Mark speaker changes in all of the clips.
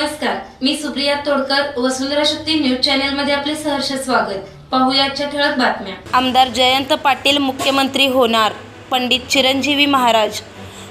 Speaker 1: नमस्कार मी Supriya Todkar Vasundhara Shakti news channel मध्ये आपले सहर्ष स्वागत. पाहुयाच्या ठळक बातम्या.
Speaker 2: आमदार जयंत पाटील मुख्यमंत्री होणार पंडित चिरंजीवी महाराज.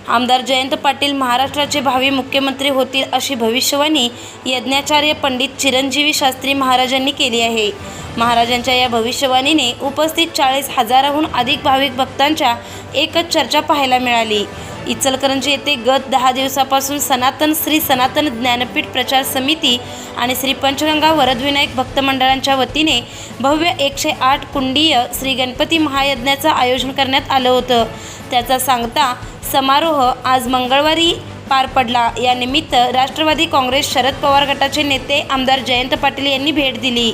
Speaker 2: आमदार जयंत पाटील महाराष्ट्राचे भावी मुख्यमंत्री होतील अशी भविष्यवाणी यज्ञाचार्य पंडित चिरंजीवी शास्त्री महाराजांनी केली आहे. महाराजांच्या या भविष्यवाणीने उपस्थित चाळीस हजाराहून अधिक भाविक भक्तांच्या एकच चर्चा पाहायला मिळाली. इचलकरंजी येथे गत दहा दिवसापासून सनातन श्री सनातन ज्ञानपीठ प्रचार समिती आणि श्री पंचगंगा वरदविनायक भक्त मंडळांच्या वतीने भव्य एकशे आठ कुंडीय श्री गणपती महायज्ञाचं आयोजन करण्यात आलं होतं. त्याचा सांगता समारोह आज मंगळवारी पार पडला. यानिमित्त राष्ट्रवादी काँग्रेस शरद पवार गटाचे नेते आमदार जयंत पाटील यांनी भेट दिली.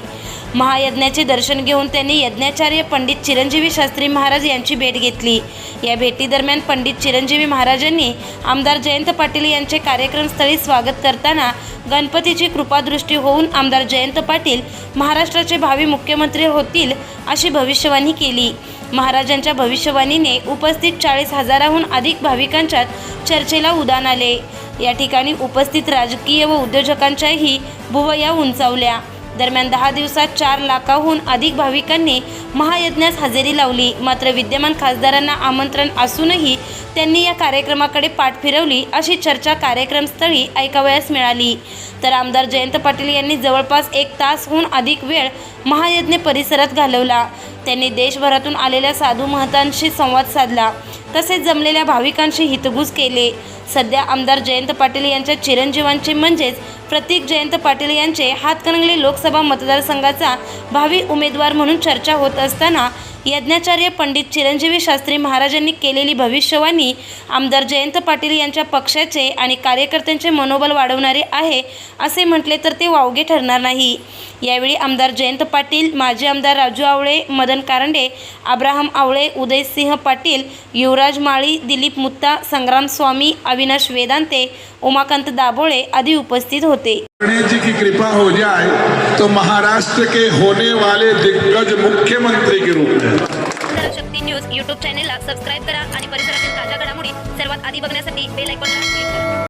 Speaker 2: महायज्ञाचे दर्शन घेऊन त्यांनी यज्ञाचार्य पंडित चिरंजीवी शास्त्री महाराज यांची भेट घेतली. या भेटीदरम्यान पंडित चिरंजीवी महाराजांनी आमदार जयंत पाटील यांचे कार्यक्रमस्थळी स्वागत करताना गणपतीची कृपादृष्टी होऊन आमदार जयंत पाटील महाराष्ट्राचे भावी मुख्यमंत्री होतील अशी भविष्यवाणी केली. महाराजांच्या भविष्यवाणीने उपस्थित चाळीस हजाराहून अधिक भाविकांच्यात चर्चेला उदान आले. या ठिकाणी उपस्थित राजकीय व उद्योजकांच्याही भुवया उंचावल्या. दरम्यान दहा दिवसात चार लाखाहून अधिक भाविकांनी महायज्ञास हजेरी लावली. मात्र विद्यमान खासदारांना आमंत्रण असूनही त्यांनी या कार्यक्रमाकडे पाठ फिरवली अशी चर्चा कार्यक्रमस्थळी ऐकावयास मिळाली. तर आमदार जयंत पाटील यांनी जवळपास एक तासहून अधिक वेळ महायज्ञ परिसरात घालवला. त्यांनी देशभरातून आलेल्या साधू महतांशी संवाद साधला. तसेच जमलेल्या भाविकांशी हितगुज केले. सध्या आमदार जयंत पाटील यांच्या चिरंजीवांचे म्हणजेच प्रतीक जयंत पाटील यांचे हातकणंगले लोकसभा मतदारसंघाचा भावी उमेदवार म्हणून चर्चा होत असताना यज्ञाचार्य पंडित चिरंजीवी शास्त्री महाराजांनी केलेली भविष्यवाणी आमदार जयंत पाटील यांच्या पक्षाचे आणि कार्यकर्त्यांचे मनोबल वाढवणारे आहे असे म्हटले तर ते वावगे ठरणार नाही. यावेळी आमदार जयंत पाटील माजी आमदार राजू आवळे मदन कारंडे अब्राहम आवळे उदयसिंह पाटील युवराज माळी दिलीप मुत्ता संग्राम स्वामी अविनाश वेदांते उमाकांत दाभोळे आदी उपस्थित होते.
Speaker 3: गणेश जी की कृपा हो जाए तो महाराष्ट्र के होने वाले दिग्गज मुख्यमंत्री के रूप में।
Speaker 2: शक्ती न्यूज यूट्यूब चॅनेलला सबस्क्राईब करा आणि परिसरातील ताज्या घडामोडी सर्वात आधी बघण्यासाठी बेल आयकॉनला क्लिक करा.